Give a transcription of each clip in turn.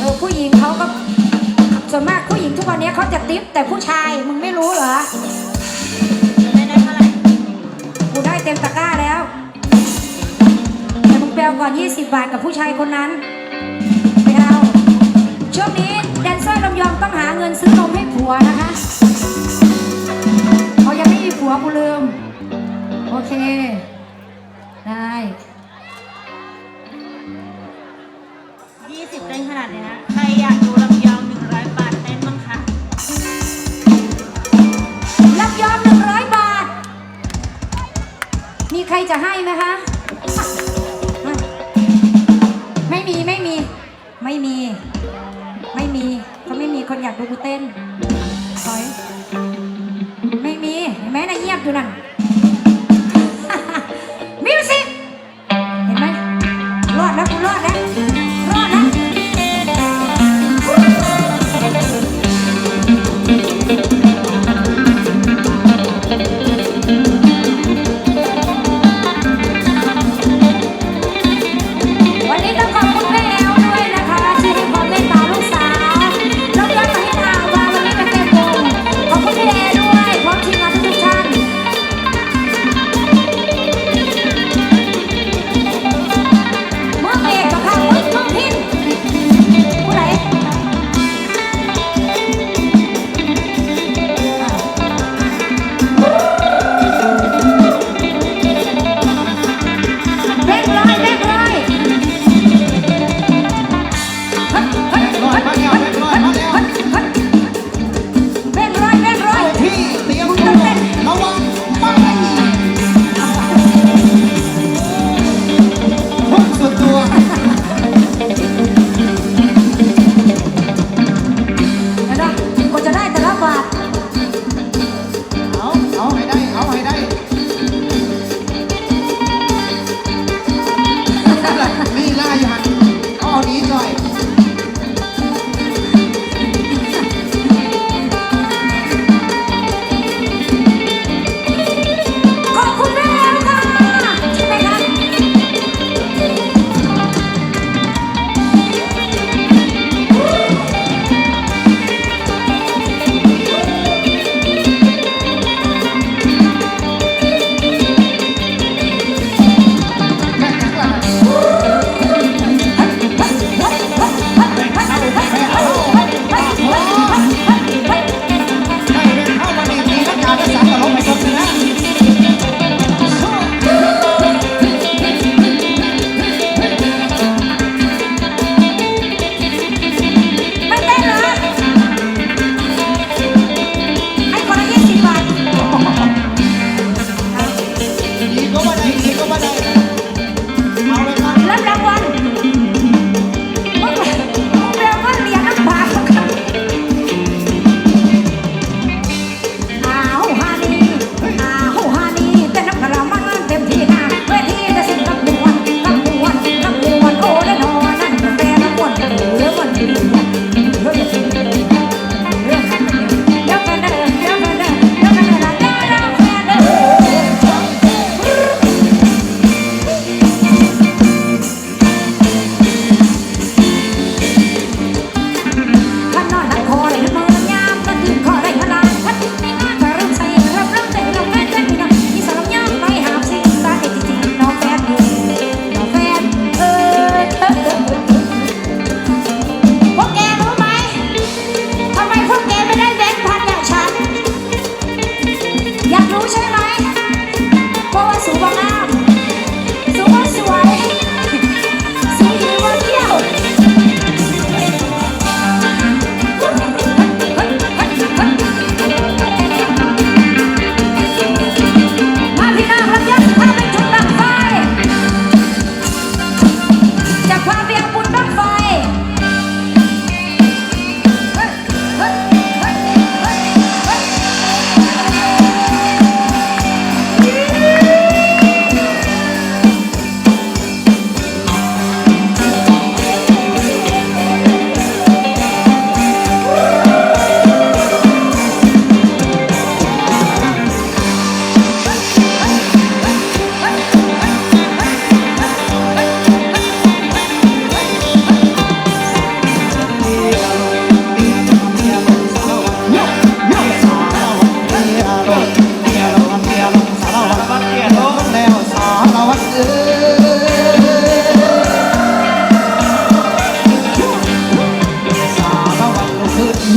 เออผู้หญิงเขาก็ส่วนมากผู้หญิงทุกวันนี้เขาจะติปแต่ผู้ชายมึงไม่รู้เหรอได้ได้เท่าไหร่กูได้เต็มตะกร้าแล้วแต่มึงไปเอาก่อน 20 บาทกับผู้ชายคนนั้นไปเอาช่วงนี้แดนเซอร์ลำยองต้องหาเงินซื้อนมให้ผัวนะคะเขายังไม่มีผัวกูลืมโอเค ไม่มี ไม่มีเขาไม่มีคนอยากดูกูเต้นถอย ไม่มีเห็นไหมนะเงียบอยู่นั่น มิวสิกเห็นไหมรอดแล้วกูรอดแล้ว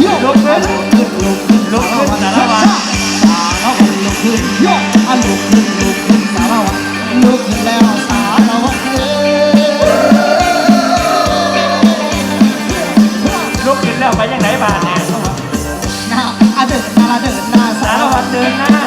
ลุกขึ้นลุกขึ้นลุกขึ้นลุกขึ้นลุกขึ้นแล้วไปยังไหนบ้านเนี่ยนะอาเดินนาเดินนาสารวัตรเดินนา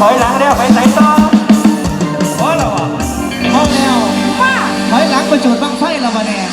ถอยหลังแล้วไปไหนต่อพอแล้วอะพอแล้วว่าถอยหลังไปจุดบังไฟแล้ววะเนี่ย